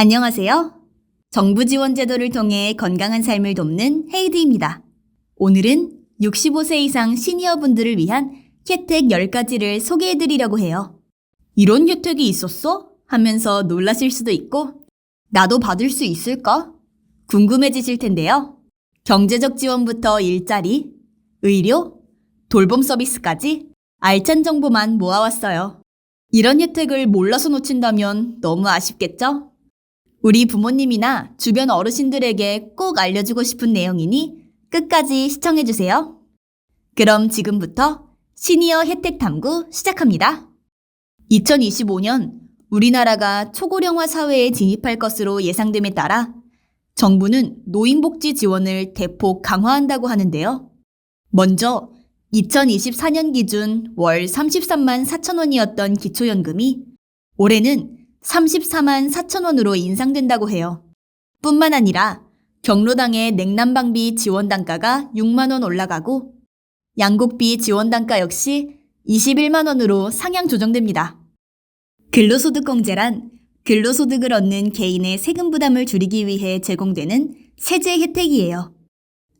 안녕하세요. 정부 지원 제도를 통해 건강한 삶을 돕는 헤이드입니다. 오늘은 65세 이상 시니어 분들을 위한 혜택 10가지를 소개해 드리려고 해요. 이런 혜택이 있었어? 하면서 놀라실 수도 있고, 나도 받을 수 있을까? 궁금해지실 텐데요. 경제적 지원부터 일자리, 의료, 돌봄 서비스까지 알찬 정보만 모아왔어요. 이런 혜택을 몰라서 놓친다면 너무 아쉽겠죠? 우리 부모님이나 주변 어르신들에게 꼭 알려주고 싶은 내용이니 끝까지 시청해주세요. 그럼 지금부터 시니어 혜택 탐구 시작합니다. 2025년 우리나라가 초고령화 사회에 진입할 것으로 예상됨에 따라 정부는 노인복지 지원을 대폭 강화한다고 하는데요. 먼저 2024년 기준 월 33만 4천 원이었던 기초연금이 올해는 34만 4천 원으로 인상된다고 해요. 뿐만 아니라 경로당의 냉난방비 지원 단가가 6만 원 올라가고 양곡비 지원 단가 역시 21만 원으로 상향 조정됩니다. 근로소득공제란 근로소득을 얻는 개인의 세금 부담을 줄이기 위해 제공되는 세제 혜택이에요.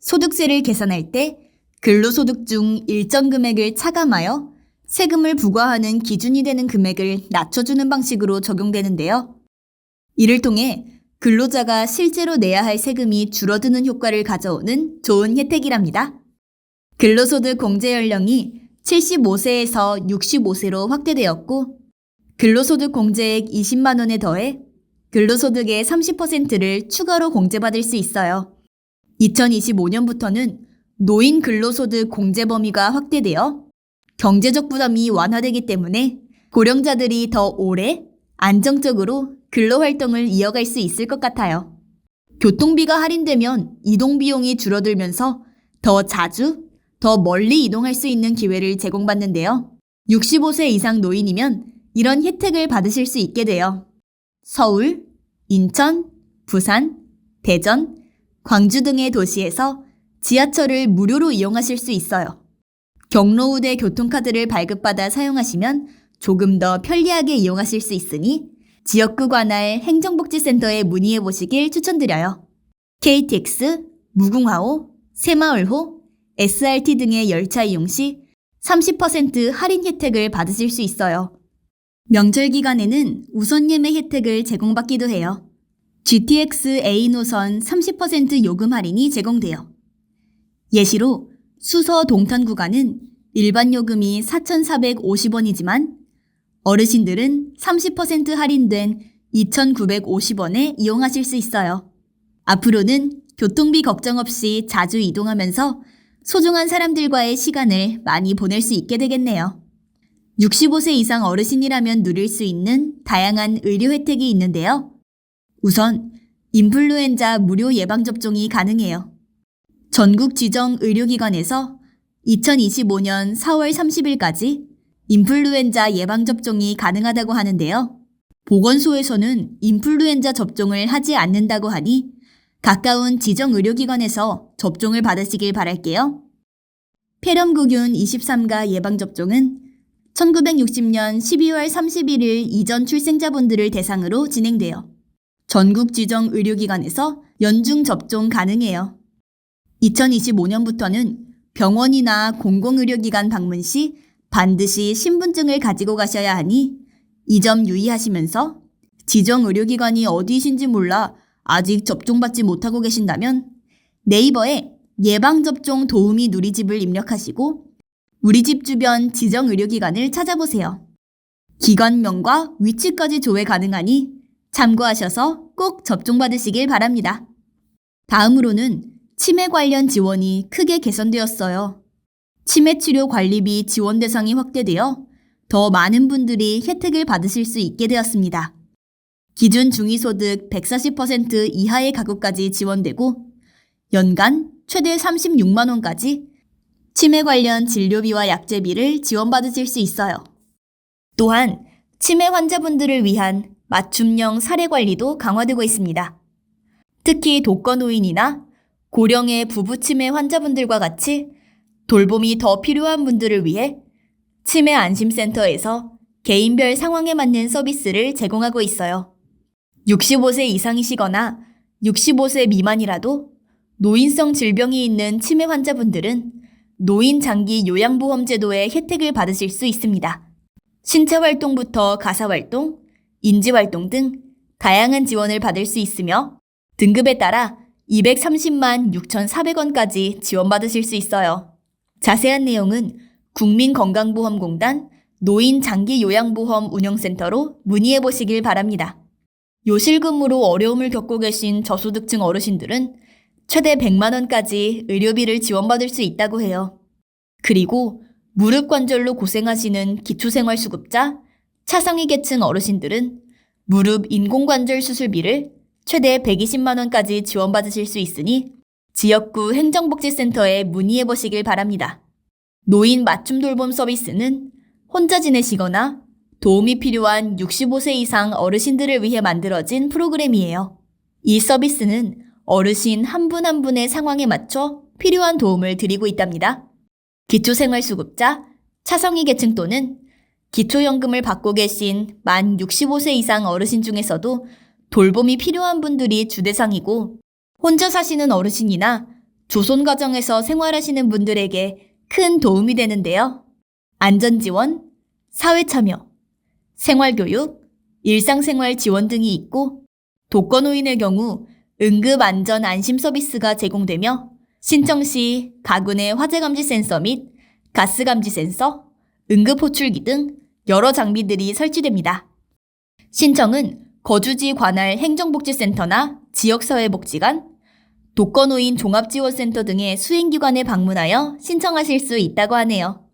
소득세를 계산할 때 근로소득 중 일정 금액을 차감하여 세금을 부과하는 기준이 되는 금액을 낮춰주는 방식으로 적용되는데요. 이를 통해 근로자가 실제로 내야 할 세금이 줄어드는 효과를 가져오는 좋은 혜택이랍니다. 근로소득 공제 연령이 75세에서 65세로 확대되었고, 근로소득 공제액 20만 원에 더해 근로소득의 30%를 추가로 공제받을 수 있어요. 2025년부터는 노인 근로소득 공제 범위가 확대되어 경제적 부담이 완화되기 때문에 고령자들이 더 오래 안정적으로 근로 활동을 이어갈 수 있을 것 같아요. 교통비가 할인되면 이동 비용이 줄어들면서 더 자주, 더 멀리 이동할 수 있는 기회를 제공받는데요. 65세 이상 노인이면 이런 혜택을 받으실 수 있게 돼요. 서울, 인천, 부산, 대전, 광주 등의 도시에서 지하철을 무료로 이용하실 수 있어요. 경로우대 교통카드를 발급받아 사용하시면 조금 더 편리하게 이용하실 수 있으니 지역구 관할 행정복지센터에 문의해 보시길 추천드려요. KTX, 무궁화호, 새마을호, SRT 등의 열차 이용 시 30% 할인 혜택을 받으실 수 있어요. 명절 기간에는 우선 예매 혜택을 제공받기도 해요. GTX A 노선 30% 요금 할인이 제공돼요. 예시로 수서 동탄 구간은 일반 요금이 4,450원이지만 어르신들은 30% 할인된 2,950원에 이용하실 수 있어요. 앞으로는 교통비 걱정 없이 자주 이동하면서 소중한 사람들과의 시간을 많이 보낼 수 있게 되겠네요. 65세 이상 어르신이라면 누릴 수 있는 다양한 의료 혜택이 있는데요. 우선 인플루엔자 무료 예방접종이 가능해요. 전국 지정 의료기관에서 2025년 4월 30일까지 인플루엔자 예방접종이 가능하다고 하는데요. 보건소에서는 인플루엔자 접종을 하지 않는다고 하니 가까운 지정 의료기관에서 접종을 받으시길 바랄게요. 폐렴구균 23가 예방접종은 1960년 12월 31일 이전 출생자분들을 대상으로 진행돼요. 전국 지정 의료기관에서 연중 접종 가능해요. 2025년부터는 병원이나 공공의료기관 방문 시 반드시 신분증을 가지고 가셔야 하니 이 점 유의하시면서 지정 의료기관이 어디신지 몰라 아직 접종받지 못하고 계신다면 네이버에 예방접종 도우미 누리집을 입력하시고 우리 집 주변 지정 의료기관을 찾아보세요. 기관명과 위치까지 조회 가능하니 참고하셔서 꼭 접종받으시길 바랍니다. 다음으로는 치매 관련 지원이 크게 개선되었어요. 치매 치료 관리비 지원 대상이 확대되어 더 많은 분들이 혜택을 받으실 수 있게 되었습니다. 기준 중위소득 140% 이하의 가구까지 지원되고 연간 최대 36만원까지 치매 관련 진료비와 약제비를 지원받으실 수 있어요. 또한 치매 환자분들을 위한 맞춤형 사례 관리도 강화되고 있습니다. 특히 독거노인이나 고령의 부부 치매 환자분들과 같이 돌봄이 더 필요한 분들을 위해 치매 안심센터에서 개인별 상황에 맞는 서비스를 제공하고 있어요. 65세 이상이시거나 65세 미만이라도 노인성 질병이 있는 치매 환자분들은 노인 장기 요양보험 제도의 혜택을 받으실 수 있습니다. 신체 활동부터 가사 활동, 인지 활동 등 다양한 지원을 받을 수 있으며 등급에 따라 230만 6,400원까지 지원받으실 수 있어요. 자세한 내용은 국민건강보험공단 노인장기요양보험 운영센터로 문의해 보시길 바랍니다. 요실금으로 어려움을 겪고 계신 저소득층 어르신들은 최대 100만 원까지 의료비를 지원받을 수 있다고 해요. 그리고 무릎 관절로 고생하시는 기초생활수급자, 차상위 계층 어르신들은 무릎 인공관절 수술비를 최대 120만 원까지 지원받으실 수 있으니 지역구 행정복지센터에 문의해 보시길 바랍니다. 노인 맞춤 돌봄 서비스는 혼자 지내시거나 도움이 필요한 65세 이상 어르신들을 위해 만들어진 프로그램이에요. 이 서비스는 어르신 한 분한 분의 상황에 맞춰 필요한 도움을 드리고 있답니다. 기초생활수급자, 차성위 계층 또는 기초연금을 받고 계신 만 65세 이상 어르신 중에서도 돌봄이 필요한 분들이 주대상이고 혼자 사시는 어르신이나 조손 가정에서 생활하시는 분들에게 큰 도움이 되는데요. 안전 지원, 사회 참여, 생활 교육, 일상생활 지원 등이 있고 독거노인의 경우 응급 안전 안심 서비스가 제공되며 신청 시 가군의 화재 감지 센서 및 가스 감지 센서, 응급 호출기 등 여러 장비들이 설치됩니다. 신청은 거주지 관할 행정복지센터나 지역사회복지관, 독거노인 종합지원센터 등의 수행기관에 방문하여 신청하실 수 있다고 하네요.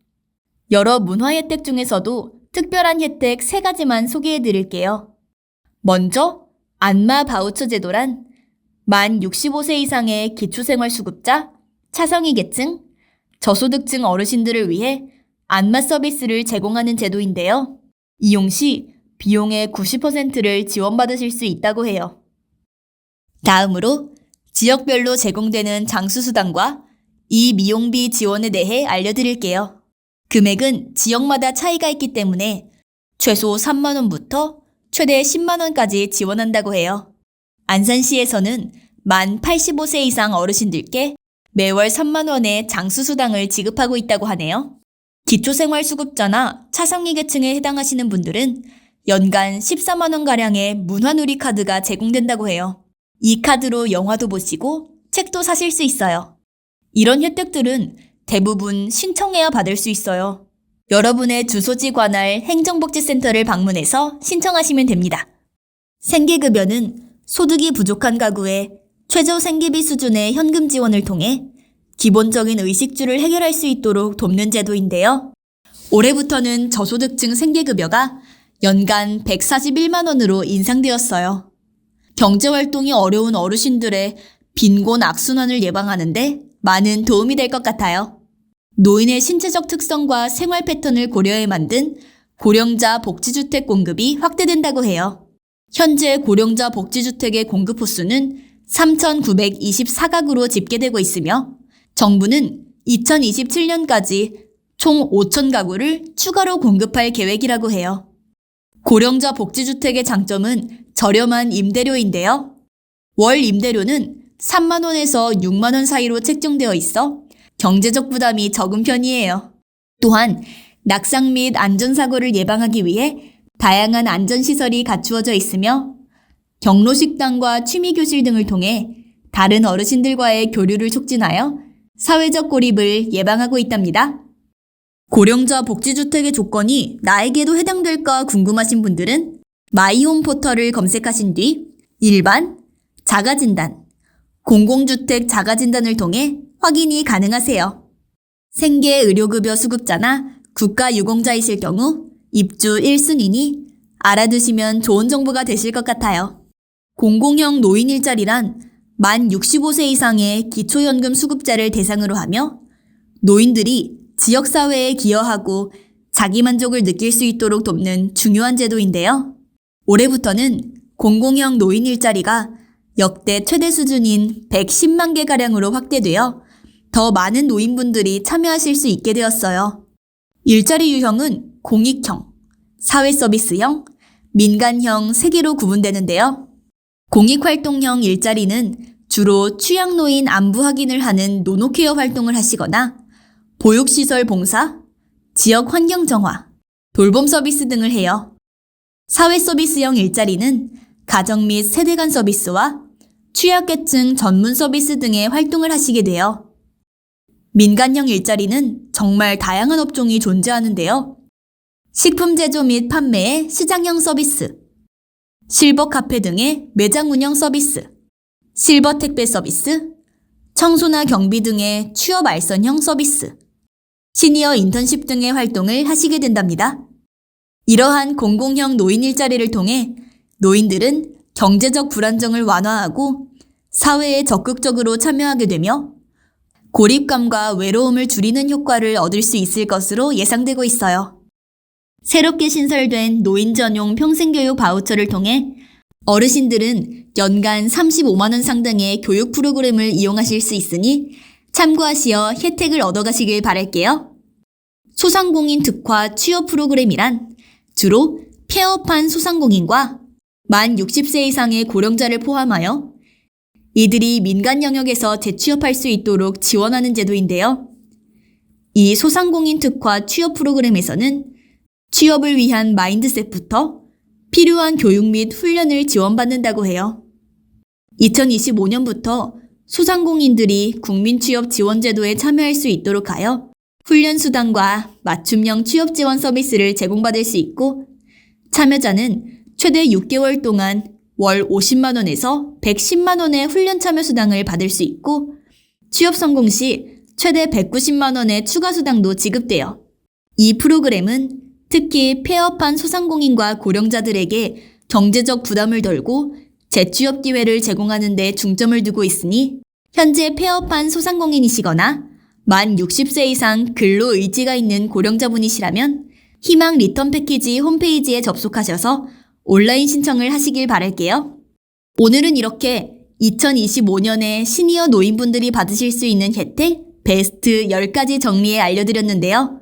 여러 문화 혜택 중에서도 특별한 혜택 3가지만 소개해 드릴게요. 먼저, 안마 바우처 제도란 만 65세 이상의 기초생활수급자, 차성위 계층, 저소득층 어르신들을 위해 안마 서비스를 제공하는 제도인데요. 이용 시 비용의 90%를 지원받으실 수 있다고 해요. 다음으로 지역별로 제공되는 장수수당과 이 미용비 지원에 대해 알려드릴게요. 금액은 지역마다 차이가 있기 때문에 최소 3만원부터 최대 10만원까지 지원한다고 해요. 안산시에서는 만 85세 이상 어르신들께 매월 3만원의 장수수당을 지급하고 있다고 하네요. 기초생활수급자나 차상위 계층에 해당하시는 분들은 연간 14만원가량의 문화누리 카드가 제공된다고 해요. 이 카드로 영화도 보시고 책도 사실 수 있어요. 이런 혜택들은 대부분 신청해야 받을 수 있어요. 여러분의 주소지 관할 행정복지센터를 방문해서 신청하시면 됩니다. 생계급여는 소득이 부족한 가구에 최저 생계비 수준의 현금 지원을 통해 기본적인 의식주를 해결할 수 있도록 돕는 제도인데요. 올해부터는 저소득층 생계급여가 연간 141만 원으로 인상되었어요. 경제활동이 어려운 어르신들의 빈곤 악순환을 예방하는데 많은 도움이 될 것 같아요. 노인의 신체적 특성과 생활 패턴을 고려해 만든 고령자 복지주택 공급이 확대된다고 해요. 현재 고령자 복지주택의 공급 호수는 3,924가구로 집계되고 있으며 정부는 2027년까지 총 5,000가구를 추가로 공급할 계획이라고 해요. 고령자 복지주택의 장점은 저렴한 임대료인데요. 월 임대료는 3만원에서 6만원 사이로 책정되어 있어 경제적 부담이 적은 편이에요. 또한 낙상 및 안전사고를 예방하기 위해 다양한 안전시설이 갖추어져 있으며 경로식당과 취미교실 등을 통해 다른 어르신들과의 교류를 촉진하여 사회적 고립을 예방하고 있답니다. 고령자 복지주택의 조건이 나에게도 해당될까 궁금하신 분들은 마이홈 포털을 검색하신 뒤 일반, 자가진단, 공공주택 자가진단을 통해 확인이 가능하세요. 생계 의료급여 수급자나 국가유공자이실 경우 입주 1순위니 알아두시면 좋은 정보가 되실 것 같아요. 공공형 노인 일자리란 만 65세 이상의 기초연금 수급자를 대상으로 하며 노인들이 지역사회에 기여하고 자기만족을 느낄 수 있도록 돕는 중요한 제도인데요. 올해부터는 공공형 노인 일자리가 역대 최대 수준인 110만 개가량으로 확대되어 더 많은 노인분들이 참여하실 수 있게 되었어요. 일자리 유형은 공익형, 사회 서비스형, 민간형 3개로 구분되는데요. 공익활동형 일자리는 주로 취약노인 안부 확인을 하는 노노케어 활동을 하시거나 보육시설 봉사, 지역 환경 정화, 돌봄 서비스 등을 해요. 사회 서비스형 일자리는 가정 및 세대 간 서비스와 취약계층 전문 서비스 등의 활동을 하시게 돼요. 민간형 일자리는 정말 다양한 업종이 존재하는데요. 식품 제조 및 판매의 시장형 서비스, 실버 카페 등의 매장 운영 서비스, 실버 택배 서비스, 청소나 경비 등의 취업 알선형 서비스, 시니어 인턴십 등의 활동을 하시게 된답니다. 이러한 공공형 노인 일자리를 통해 노인들은 경제적 불안정을 완화하고 사회에 적극적으로 참여하게 되며 고립감과 외로움을 줄이는 효과를 얻을 수 있을 것으로 예상되고 있어요. 새롭게 신설된 노인 전용 평생교육 바우처를 통해 어르신들은 연간 35만원 상당의 교육 프로그램을 이용하실 수 있으니 참고하시어 혜택을 얻어가시길 바랄게요. 소상공인 특화 취업 프로그램이란 주로 폐업한 소상공인과 만 60세 이상의 고령자를 포함하여 이들이 민간 영역에서 재취업할 수 있도록 지원하는 제도인데요. 이 소상공인 특화 취업 프로그램에서는 취업을 위한 마인드셋부터 필요한 교육 및 훈련을 지원받는다고 해요. 2025년부터 소상공인들이 국민 취업 지원 제도에 참여할 수 있도록 하여 훈련 수당과 맞춤형 취업 지원 서비스를 제공받을 수 있고 참여자는 최대 6개월 동안 월 50만 원에서 110만 원의 훈련 참여 수당을 받을 수 있고 취업 성공 시 최대 190만 원의 추가 수당도 지급돼요. 이 프로그램은 특히 폐업한 소상공인과 고령자들에게 경제적 부담을 덜고 재취업 기회를 제공하는 데 중점을 두고 있으니 현재 폐업한 소상공인이시거나 만 60세 이상 근로 의지가 있는 고령자분이시라면 희망 리턴 패키지 홈페이지에 접속하셔서 온라인 신청을 하시길 바랄게요. 오늘은 이렇게 2025년에 시니어 노인분들이 받으실 수 있는 혜택 베스트 10가지 정리해 알려드렸는데요.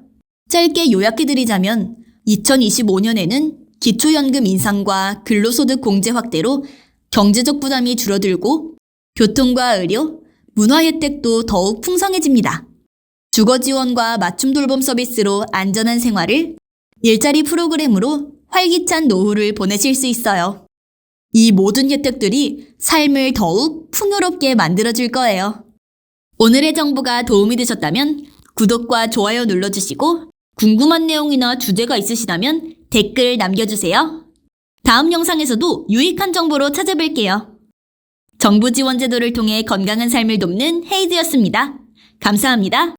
짧게 요약해드리자면 2025년에는 기초연금 인상과 근로소득 공제 확대로 경제적 부담이 줄어들고 교통과 의료, 문화 혜택도 더욱 풍성해집니다. 주거 지원과 맞춤 돌봄 서비스로 안전한 생활을 일자리 프로그램으로 활기찬 노후를 보내실 수 있어요. 이 모든 혜택들이 삶을 더욱 풍요롭게 만들어줄 거예요. 오늘의 정보가 도움이 되셨다면 구독과 좋아요 눌러주시고 궁금한 내용이나 주제가 있으시다면 댓글 남겨주세요. 다음 영상에서도 유익한 정보로 찾아뵐게요. 정부 지원 제도를 통해 건강한 삶을 돕는 헤이즈였습니다. 감사합니다.